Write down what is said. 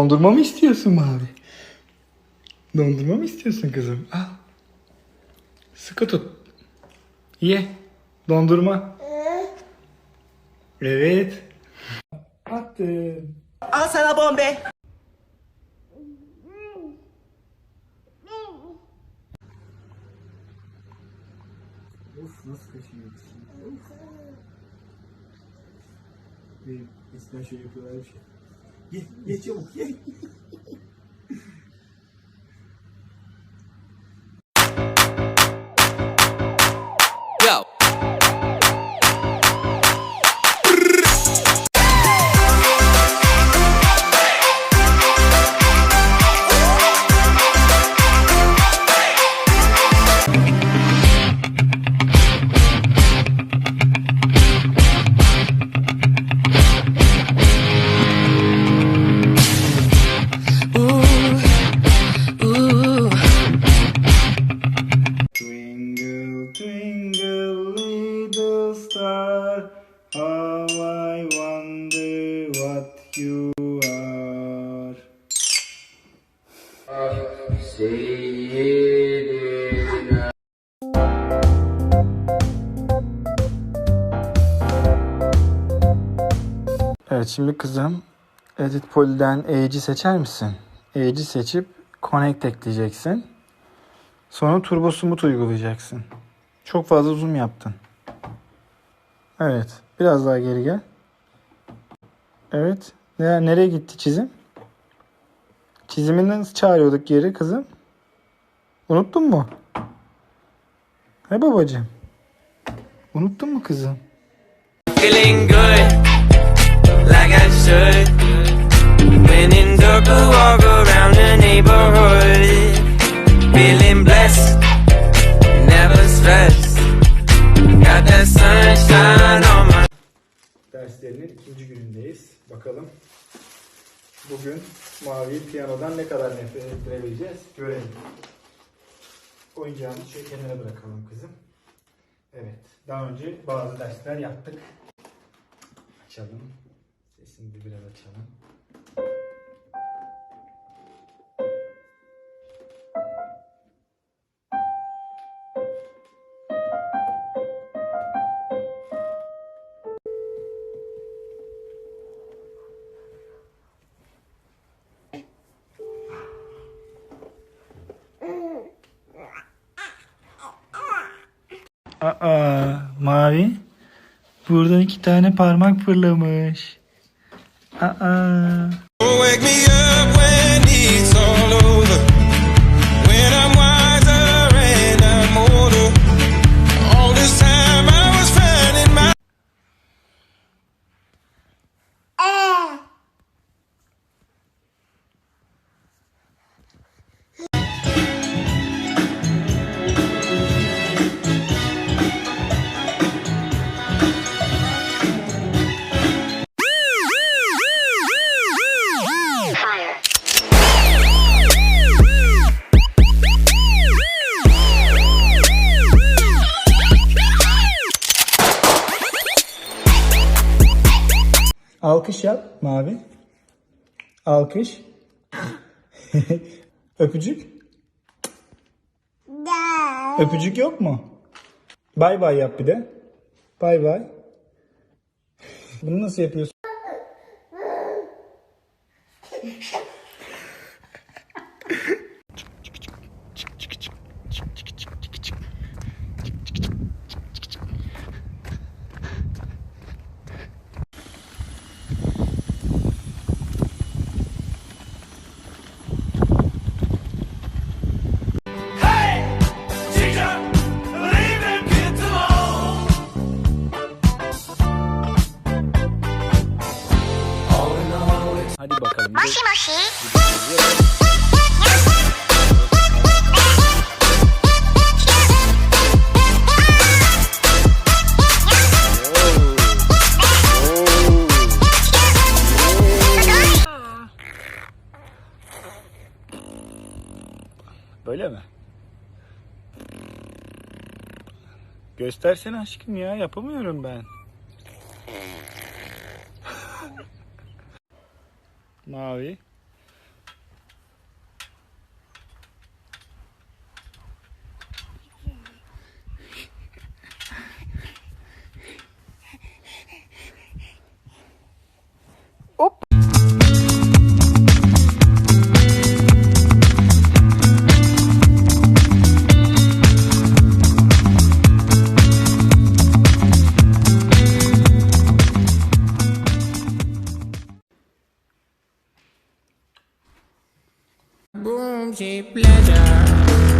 Dondurma mı istiyorsun Mavi? Dondurma mı istiyorsun kızım? Al. Sıkı tut. Ye. Dondurma. Evet. Attım. Al sana bombe. Of nasıl kaçırıyorsun? Benim eskiden şöyle yapıyorlar bir şey. Ye, ye çabuk ye. Yo. What you are. Evet şimdi kızım Edit Poly'den Edge'i seçer misin? Edge'i seçip Connect ekleyeceksin. Sonra Turbo Smooth uygulayacaksın. Çok fazla zoom yaptın. Evet. Biraz daha geri gel. Evet. Nere- Nereye gitti çizim? Çizimi nasıl çağırıyorduk geri kızım? Unuttun mu? He babacığım. Unuttun mu kızım? Feeling good, like I should. Derslerinin ikinci günündeyiz. Bakalım bugün mavi piyanodan ne kadar nefret ettirebileceğiz görelim. Oyuncağımızı şöyle kenara bırakalım kızım. Evet. Daha önce bazı dersler yaptık. Açalım. Sesini de biraz açalım. Aa, mavi. Buradan iki tane parmak fırlamış. Aa. Alkış yap mavi. Alkış. Öpücük. Öpücük yok mu? Bay bay yap bir de. Bay bay. Bunu nasıl yapıyorsun? Böyle mi? Göstersene aşkım ya yapamıyorum ben. Mavi. Boom, she pleasure.